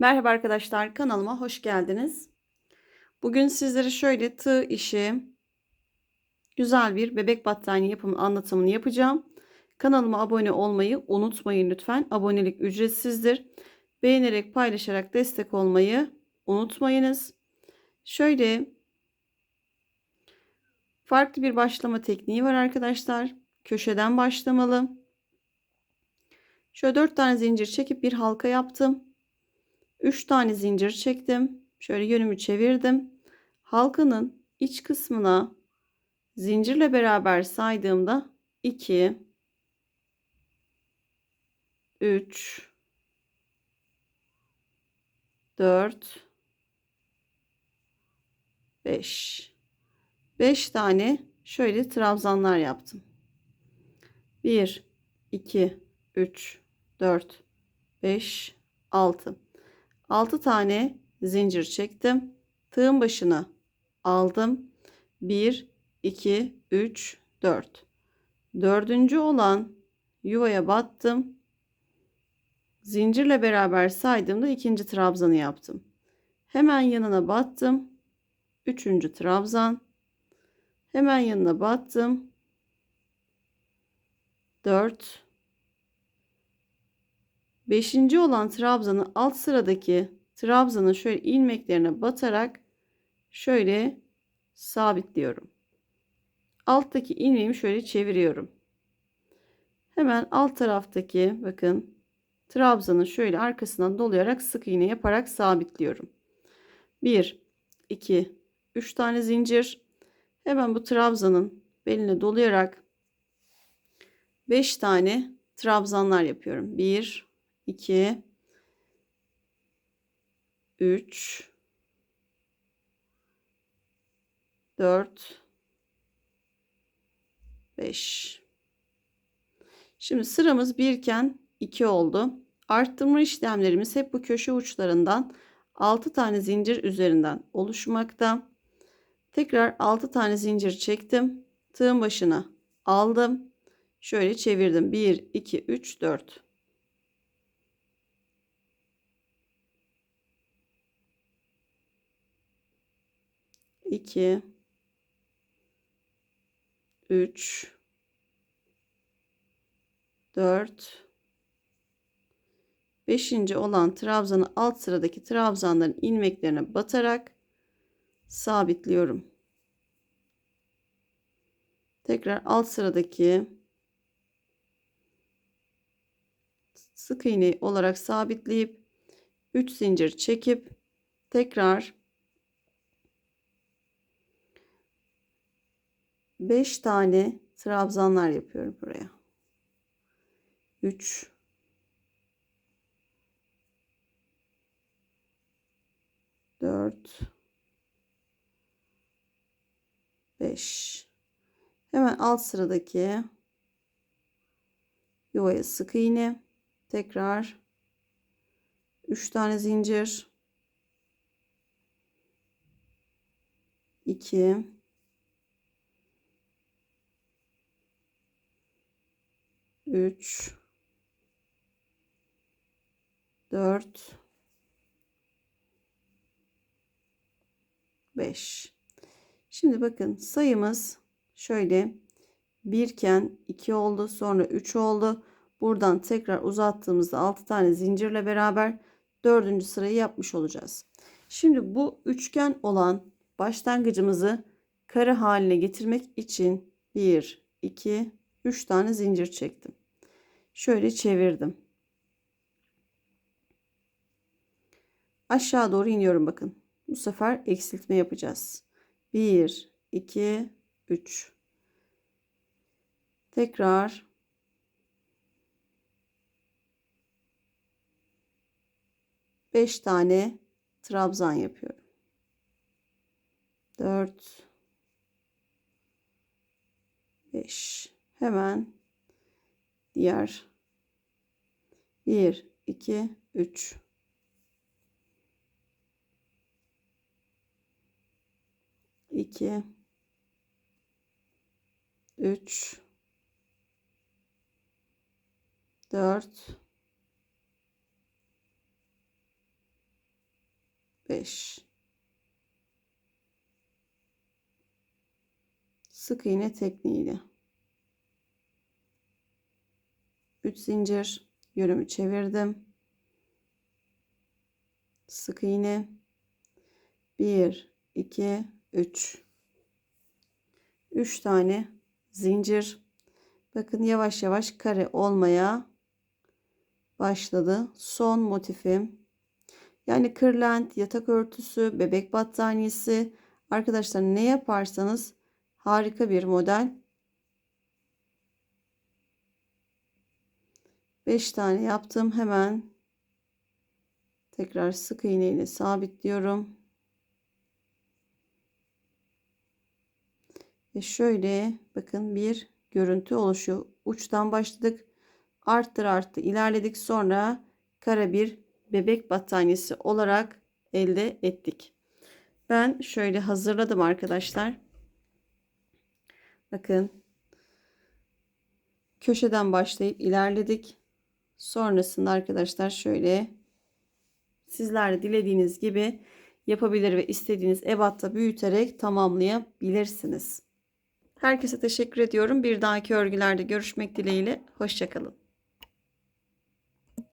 Merhaba arkadaşlar kanalıma hoş geldiniz. Bugün sizlere şöyle tığ işi güzel bir bebek battaniye yapımı anlatımını yapacağım. Kanalıma abone olmayı unutmayın lütfen. Abonelik ücretsizdir. Beğenerek paylaşarak destek olmayı unutmayınız. Şöyle farklı bir başlama tekniği var arkadaşlar. Köşeden başlamalı. Şöyle 4 tane zincir çekip bir halka yaptım. 3 tane zincir çektim. Şöyle yönümü çevirdim. Halkanın iç kısmına zincirle beraber saydığımda 2 3 4 5 5 tane şöyle trabzanlar yaptım. 1 2 3 4 5 6 6 tane zincir çektim. Tığın başına aldım. 1 2 3 4. Dördüncü olan yuvaya battım. Zincirle beraber saydığımda ikinci trabzanı yaptım. Hemen yanına battım. Üçüncü trabzan. Hemen yanına battım. 4 Beşinci olan trabzanı alt sıradaki trabzanın şöyle ilmeklerine batarak şöyle sabitliyorum. Alttaki ilmeğimi şöyle çeviriyorum. Hemen alt taraftaki bakın trabzanı şöyle arkasından dolayarak sık iğne yaparak sabitliyorum. 1 2 3 tane zincir. Hemen bu trabzanın beline dolayarak 5 tane trabzanlar yapıyorum. 1 2 3 4 5 Şimdi sıramız birken 2 oldu. Arttırma işlemlerimiz hep bu köşe uçlarından 6 tane zincir üzerinden oluşmakta. Tekrar 6 tane zincir çektim. Tığın başına aldım. Şöyle çevirdim. 1 2 3 4 2 3 4 5. olan trabzanı alt sıradaki trabzanların ilmeklerine batarak sabitliyorum. Tekrar alt sıradaki sık iğne olarak sabitleyip 3 zincir çekip tekrar 5 tane trabzanlar yapıyorum buraya. 3 4 5 Hemen alt sıradaki yuvaya sık iğne. Tekrar 3 tane zincir. 2 3 4 5 Şimdi bakın sayımız şöyle 1 iken 2 oldu sonra 3 oldu. Buradan tekrar uzattığımızda 6 tane zincirle beraber 4. sırayı yapmış olacağız. Şimdi bu üçgen olan başlangıcımızı kare haline getirmek için 1 2 3 tane zincir çektim. Şöyle çevirdim. Aşağı doğru iniyorum bakın. Bu sefer eksiltme yapacağız. 1 2 3 Tekrar beş tane trabzan yapıyorum. Dört, beş. Hemen diğer. 1 2 3 2 3 4 5 sık iğne tekniğiyle 3 zincir yönümü çevirdim. Sık iğne. 1 2 3 3 tane zincir. Bakın yavaş yavaş kare olmaya başladı. Son motifim. Yani kırlent yatak örtüsü bebek battaniyesi. Arkadaşlar ne yaparsanız harika bir model 5 tane yaptım. Hemen tekrar sık iğne ile sabitliyorum. Ve şöyle bakın bir görüntü oluşuyor. Uçtan başladık. Arttır arttı ilerledik. Sonra kara bir bebek battaniyesi olarak elde ettik. Ben şöyle hazırladım arkadaşlar. Bakın. Köşeden başlayıp ilerledik sonrasında arkadaşlar şöyle sizler de dilediğiniz gibi yapabilir ve istediğiniz ebatta büyüterek tamamlayabilirsiniz. Herkese teşekkür ediyorum. Bir dahaki örgülerde görüşmek dileğiyle. Hoşçakalın.